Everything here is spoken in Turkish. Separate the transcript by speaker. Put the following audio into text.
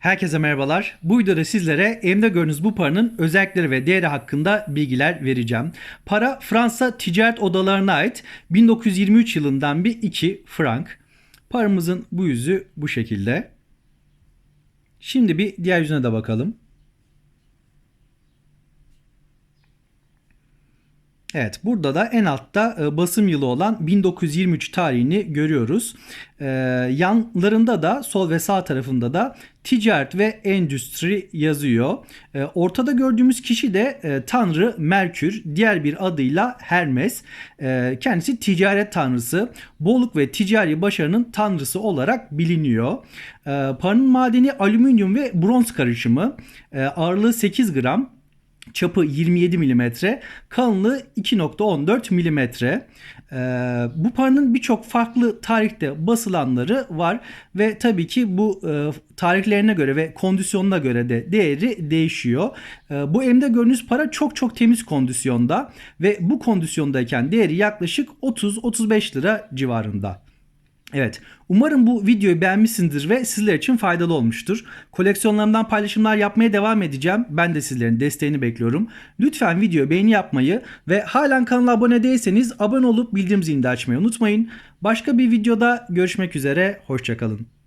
Speaker 1: Herkese merhabalar. Bu videoda sizlere elimde gördüğünüz bu paranın özellikleri ve değeri hakkında bilgiler vereceğim. Para Fransa ticaret odalarına ait 1923 yılından bir 2 frank. Paramızın bu yüzü bu şekilde. Şimdi bir diğer yüzüne de bakalım. Evet burada da en altta e, basım yılı olan 1923 tarihini görüyoruz. E, yanlarında da sol ve sağ tarafında da ticaret ve endüstri yazıyor. E, ortada gördüğümüz kişi de Tanrı Merkür diğer bir adıyla Hermes. Kendisi ticaret tanrısı bolluk ve ticari başarının tanrısı olarak biliniyor. Paranın madeni alüminyum ve bronz karışımı ağırlığı 8 gram çapı 27 mm, kalınlığı 2.14 mm. Ee, bu paranın birçok farklı tarihte basılanları var ve tabii ki bu e, tarihlerine göre ve kondisyonuna göre de değeri değişiyor. E, bu elimde gördüğünüz para çok çok temiz kondisyonda ve bu kondisyondayken değeri yaklaşık 30-35 lira civarında. Evet, umarım bu videoyu beğenmişsinizdir ve sizler için faydalı olmuştur. Koleksiyonlarımdan paylaşımlar yapmaya devam edeceğim. Ben de sizlerin desteğini bekliyorum. Lütfen videoya beğeni yapmayı ve halen kanala abone değilseniz abone olup bildirim zilini de açmayı unutmayın. Başka bir videoda görüşmek üzere, hoşçakalın.